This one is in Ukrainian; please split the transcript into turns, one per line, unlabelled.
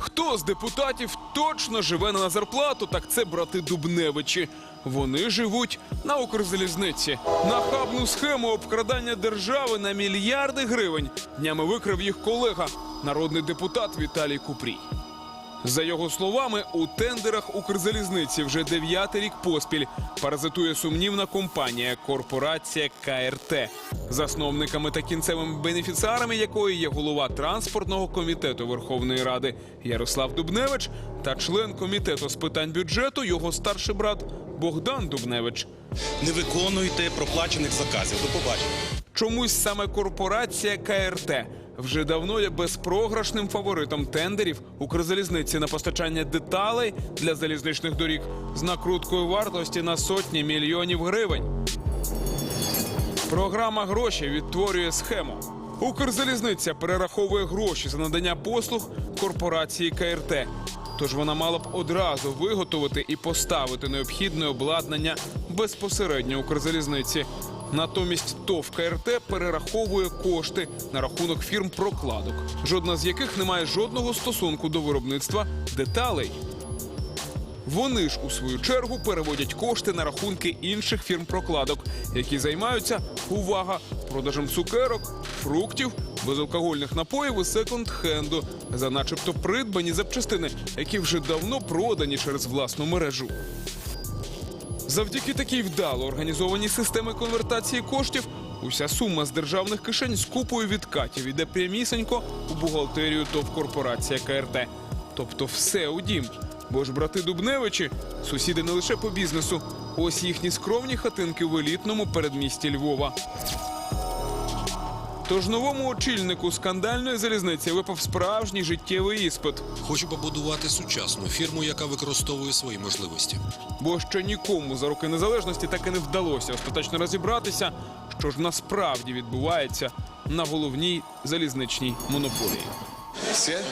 Хто з депутатів точно живе на зарплату, так це брати Дубневичі. Вони живуть на Укрзалізниці. Нахабну схему обкрадання держави на мільярди гривень днями викрив їх колега, народний депутат Віталій Купрій. За його словами, у тендерах Укрзалізниці вже дев'ятий рік поспіль паразитує сумнівна компанія корпорація КРТ, засновниками та кінцевими бенефіціарами якої є голова транспортного комітету Верховної Ради Ярослав Дубневич та член комітету з питань бюджету його старший брат Богдан Дубневич.
Не виконуйте проплачених заказів. До побачення.
Чомусь саме корпорація КРТ вже давно є безпрограшним фаворитом тендерів Укрзалізниці на постачання деталей для залізничних доріг з накруткою вартості на сотні мільйонів гривень. Програма гроші відтворює схему. Укрзалізниця перераховує гроші за надання послуг корпорації КРТ. Тож вона мала б одразу виготовити і поставити необхідне обладнання безпосередньо Укрзалізниці. Натомість ТОВ КРТ перераховує кошти на рахунок фірм прокладок, жодна з яких не має жодного стосунку до виробництва деталей. Вони ж у свою чергу переводять кошти на рахунки інших фірм прокладок, які займаються увага продажем цукерок, фруктів, безалкогольних напоїв і секонд-хенду за начебто придбані запчастини, які вже давно продані через власну мережу. Завдяки такій вдало організованій системи конвертації коштів, уся сума з державних кишень з купою відкатів іде прямісенько у бухгалтерію ТОВ корпорація КРТ. Тобто все у дім. Бо ж брати Дубневичі сусіди не лише по бізнесу, ось їхні скромні хатинки в елітному передмісті Львова. Тож новому очільнику скандальної залізниці випав справжній життєвий іспит.
Хочу побудувати сучасну фірму, яка використовує свої можливості.
Бо ще нікому за роки незалежності так і не вдалося остаточно розібратися, що ж насправді відбувається на головній залізничній монополії.
Все?